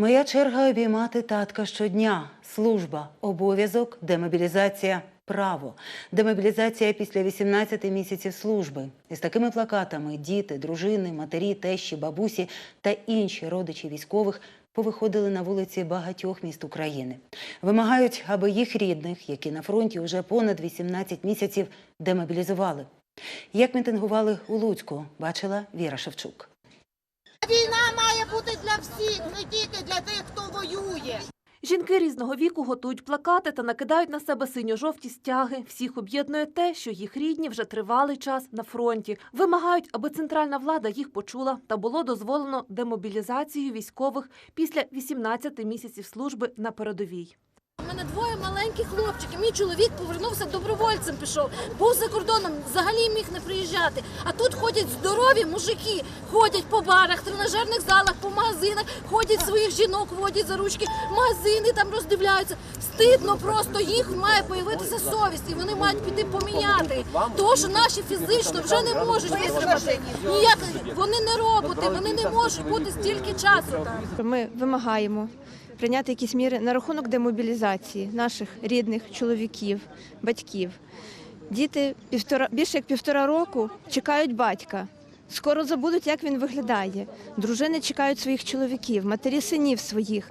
Моя черга обіймати татка щодня. Служба, обов'язок, демобілізація, право. Демобілізація після 18 місяців служби. Із такими плакатами діти, дружини, матері, тещі, бабусі та інші родичі військових повиходили на вулиці багатьох міст України. Вимагають, аби їх рідних, які на фронті вже понад 18 місяців, демобілізували. Як мітингували у Луцьку, бачила Віра Шевчук. Війна має бути для всіх, не тільки для тих, хто воює. Жінки різного віку готують плакати та накидають на себе синьо-жовті стяги. Всіх об'єднує те, що їх рідні вже тривалий час на фронті. Вимагають, аби центральна влада їх почула та було дозволено демобілізацію військових після 18 місяців служби на передовій. Мене двоє маленьких хлопчиків. Мій чоловік повернувся добровольцем. Пішов, був за кордоном, взагалі міг не приїжджати. А тут ходять здорові мужики, ходять по барах, тренажерних залах, по магазинах, ходять своїх жінок, водять за ручки, магазини там роздивляються. Стидно просто їх має появитися совість, і вони мають піти поміняти. Що наші фізично вже не можуть витримати. Ніяк вони не роботи, вони не можуть бути стільки часу. Ми вимагаємо прийняти якісь міри на рахунок демобілізації наших рідних чоловіків, батьків. Діти півтора більше як півтора року чекають батька. Скоро забудуть, як він виглядає. Дружини чекають своїх чоловіків, матері синів своїх.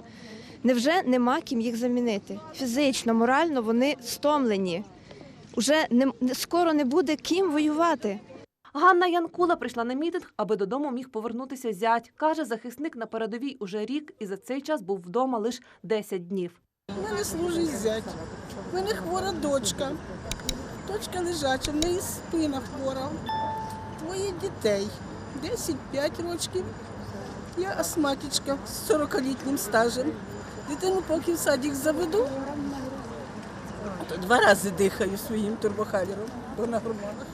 Невже нема ким їх замінити? Фізично, морально вони стомлені. Уже не скоро не буде ким воювати. Ганна Янкула прийшла на мітинг, аби додому міг повернутися зять. Каже, захисник на передовій уже рік і за цей час був вдома лише 10 днів. У мене служить зять. У мене хвора дочка. Дочка лежача, в неї спина хвора. Двоє дітей. 10-5 років. Я астматичка з 40-літнім стажем. Дитину поки в садик заведу, то два рази дихаю своїм турбохалером, бо на гормонах.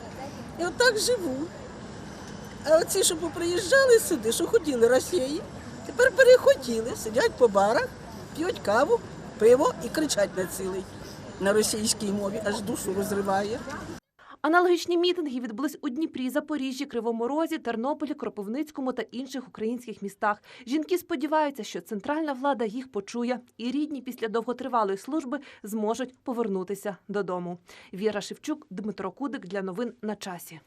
І отак живу. А оці, що поприїжджали сюди, що хотіли Росії, тепер перехотіли, сидять по барах, п'ють каву, пиво і кричать на цілий. На російській мові аж душу розриває. Аналогічні мітинги відбулись у Дніпрі, Запоріжжі, Кривому Розі, Тернополі, Кропивницькому та інших українських містах. Жінки сподіваються, що центральна влада їх почує, і рідні після довготривалої служби зможуть повернутися додому. Віра Шевчук, Дмитро Кудик для новин на часі.